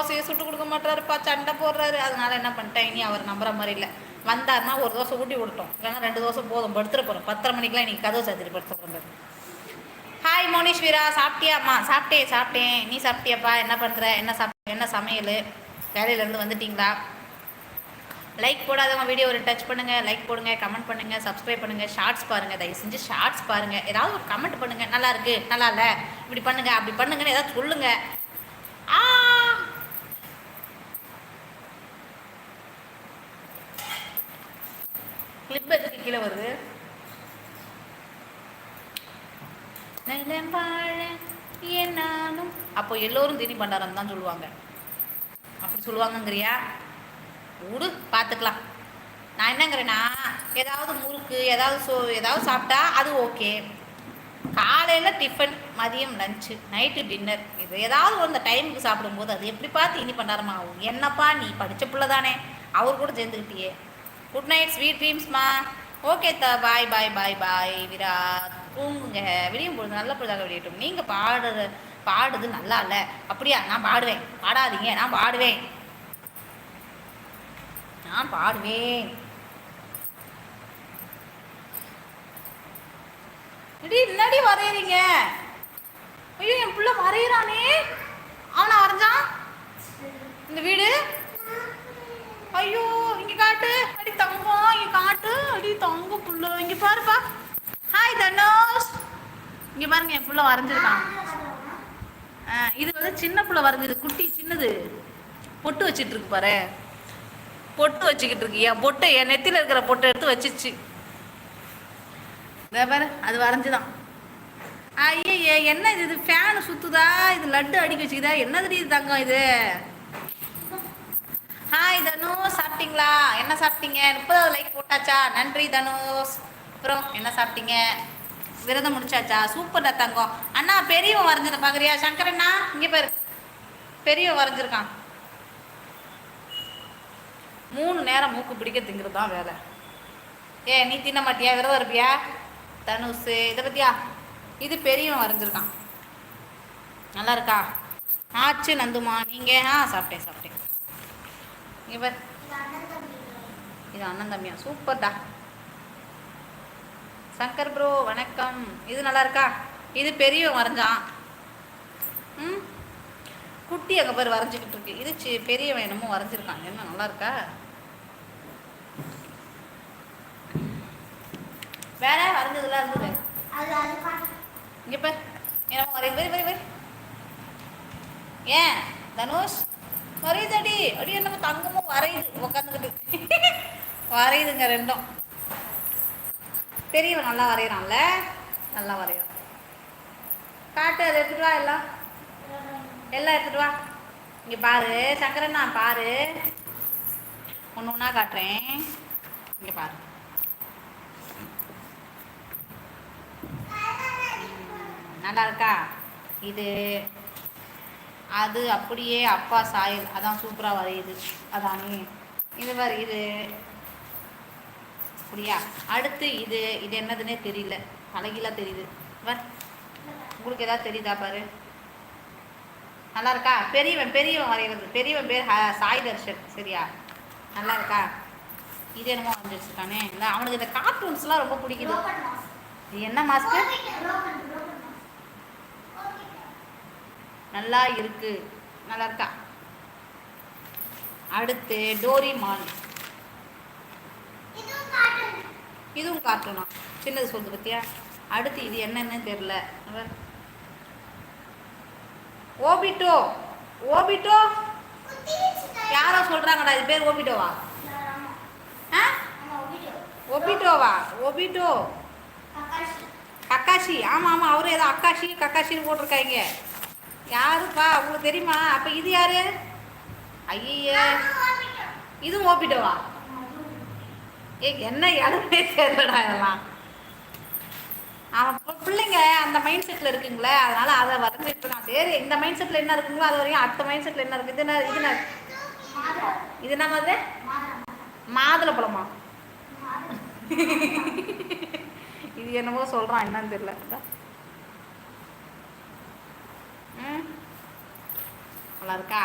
தோசையை சுட்டு கொடுக்க மாட்டாருப்பா சண்டை போடுறாரு. அதனால என்ன பண்ணிட்டேன்? இனி அவர் நம்புற மாதிரி இல்லை. வந்தாருன்னா ஒரு தோசை ஊட்டி விட்டோம் இல்லைன்னா ரெண்டு தோசை போதும். படுத்துட போகிறோம் பத்தரை மணிக்கெலாம் இன்னைக்கு கதவு சாத்திரி படுத்து போகிறோம் ஹாய் மோனீஸ்வரா. சாப்பிட்டியாம்மா சாப்பிட்டேன் சாப்பிட்டேன். நீ சாப்பிட்டியாப்பா? என்ன பண்ணுற என்ன சாப்பிட்ட என்ன சமையல்? வேலையிலேருந்து வந்துட்டீங்களா? லைக் போடாதவங்க வீடியோ ஒரு டச் பண்ணுங்க. லைக் போடுங்க கமெண்ட் பண்ணுங்க சப்ஸ்கிரைப் பண்ணுங்க. ஷார்ட்ஸ் பாருங்க. தயவு செஞ்சு ஷார்ட்ஸ் பாருங்க. ஏதாவது ஒரு கமெண்ட் பண்ணுங்க. நல்லா இருக்கு. நல்லா இல்லை. இப்படி பண்ணுங்க அப்படி பண்ணுங்கன்னு ஏதாவது சொல்லுங்க. ஆ கிளிப் எதுக்கு கீழே வருது. நலம் வாழ என்னாலும் அப்போ எல்லோரும் தினி பண்டாரம் தான் சொல்லுவாங்க. அப்படி சொல்லுவாங்கங்கிறியா? விடு பார்த்துக்கலாம். நான் என்னங்கிறேன்னா ஏதாவது முறுக்கு ஏதாவது சோ ஏதாவது சாப்பிட்டா அது ஓகே. காலையில் டிஃபன் மதியம் லஞ்சு நைட்டு டின்னர் இது ஏதாவது அந்த டைமுக்கு சாப்பிடும்போது அது எப்படி பார்த்து இனி பண்ணாரமா ஆகும் என்னப்பா நீ படித்த பிள்ளை தானே அவர் கூட சேர்ந்துக்கிட்டியே. குட் நைட் ஸ்வீட் ட்ரீம்ஸ்மா ஓகே த bye bye bye bye Virat. தூங்குங்க. விடியும் பொழுது நல்ல பொழுதாக விடியட்டும். நீங்கள் பாடுற பாடுது நல்லா இல்லை. அப்படியா? நான் பாடுவேன். பாடாதீங்க. நான் பாடுவேன். நான் பாடுவேன். இடி என்னடி வரையறீங்க. ஐயோ என் பிள்ளை வரைகிறானே அவனை வரைஞ்சான் இந்த வீடு? ஐயோ இங்கே காட்டு. இங்க பாருப்பா. ஹாய் தனோஷ். இங்க பாருங்க என் புள்ள வரைஞ்சிருக்கான். இது வந்து சின்ன புள்ள வரைஞ்சது குட்டி சின்னது. பொட்டு வச்சிட்டு இருக்கு பாரு. பொட்டு வச்சுக்கிட்டு இருக்கு. என் பொட்டை என் நெத்தியில் இருக்கிற பொட்டை எடுத்து வச்சிருச்சு பாரு அது வரைஞ்சுதான். ஐயே என்ன இது? இது ஃபேனு சுத்துதா? இது லட்டு அடிக்க வச்சுக்குதா? என்ன இது தங்கம் இது? ஹாய் தனு சாப்பிட்டீங்களா? என்ன சாப்பிட்டீங்க? முப்பதாவது லைக் சாப்பிட்டாச்சா? நன்றி தனுஷ். அப்புறம் என்ன சாப்பிட்டீங்க? விரதம் முடிச்சாச்சா? சூப்பர்டா தங்கம். அண்ணா பெரியவன் வரைஞ்சதை பார்க்குறியா சங்கரண்ணா இங்கே பாரு. பெரியவன் வரைஞ்சிருக்கான். மூணு நேரம் மூக்கு பிடிக்க திங்கிறது தான் வேலை. ஏ நீ தின்ன மாட்டியா? விரதம் இருப்பியா? தனுஷ் இதை பத்தியா? இது பெரியவன் வரைஞ்சிருக்கான். நல்லா இருக்கா? ஆச்சு நந்துமா. நீங்கள் ஆ சாப்பிட்டேன் சாப்பிட்டேன். இவர் இது அண்ணன் தம்பியா? சூப்பர்டா சங்கர் ப்ரோ வணக்கம். இது நல்லா இருக்கா? இது பெரியவன் வரைஞ்சான். ம்? குட்டி அங்கே பேர் வரைஞ்சிக்கிட்டு இருக்கு. இது சி பெரியவன் என்னமோ வரைஞ்சிருக்கான். என்ன நல்லா இருக்கா? வேற வரைஞ்சதுலாம் இருந்தது இங்கே பார். என்னமோ வரைய வரி வரி வரி. ஏன்? தனுஷ்? வரையுதடி அடி. என்னமோ தங்கமும் வரையுது. உட்காந்துக்கிட்டு வரையுதுங்க ரெண்டும். பெரியவன் நல்லா வரைகிறான்ல? நல்லா வரைகிறான். காட்டு அதை எடுத்துட்டு வா எல்லாம். எல்லாம் எடுத்துட்டு வா. இங்கே பாரு சங்கரண்ணா பாரு. ஒன்று ஒன்றா காட்டுறேன். இங்கே பாரு. நல்லா இருக்கா? இது அது அப்படியே அப்பா சாயல். அதான் சூப்பராக வரையுது. அதானே. இது பாரு இது. அப்படியா? அடுத்து இது இது என்னதுன்னே தெரியல. அழகிலாம் தெரியுது. வர் உங்களுக்கு ஏதாவது தெரியுதா பாரு? நல்லா இருக்கா? பெரியவன் பெரியவன் வரைகிறது பெரியவன் பேர் சாய் தர்ஷன். சரியா? நல்லா இருக்கா? இது என்னமோ வந்துருச்சுக்கானே இல்லை அவனுக்கு இந்த கார்ட்டூன்ஸ்லாம் ரொம்ப பிடிக்குது. இது என்ன மாஸ்டர் நல்லா இருக்கு. நல்லா இருக்கா? அடுத்து டோரிமான். இதுவும் கார்ட்டூனா சின்னது சொல்லுது பத்தியா? அடுத்து இது என்னன்னு தெரியல. அவர் ஓபிட்டோ. ஓபிட்டோ? யாரோ சொல்றாங்கடா இது பேர் ஓபிட்டோவா? ஆ? ஒபிட்டோவா ஒபிட்டோ கக்காஷி. ஆமாம் ஆமாம் அவரும் ஏதோ அக்காஷி கக்காஷின்னு போட்டிருக்காங்க. யாருப்பா? உங்களுக்கு தெரியுமா? அப்போ இது யாரு? ஐயே இதுவும் ஓப்பிட்டவா? ஏ என்ன இடமே தெரியலடா இதெல்லாம். அவன் பிள்ளைங்க அந்த மைண்ட் செட்டில் இருக்குங்களே அதனால அதை வரைஞ்சிட்டு இருக்கான். சரி இந்த மைண்ட் செட்டில் என்ன இருக்குங்களோ அது வரையும் அடுத்த மைண்ட் செட்டில் என்ன இருக்குது இது இது என்ன? இது என்ன மாதிரி? மாதுளை பழமா? இது என்னமோ சொல்றான் என்னன்னு தெரியல ம் நல்லா இருக்கா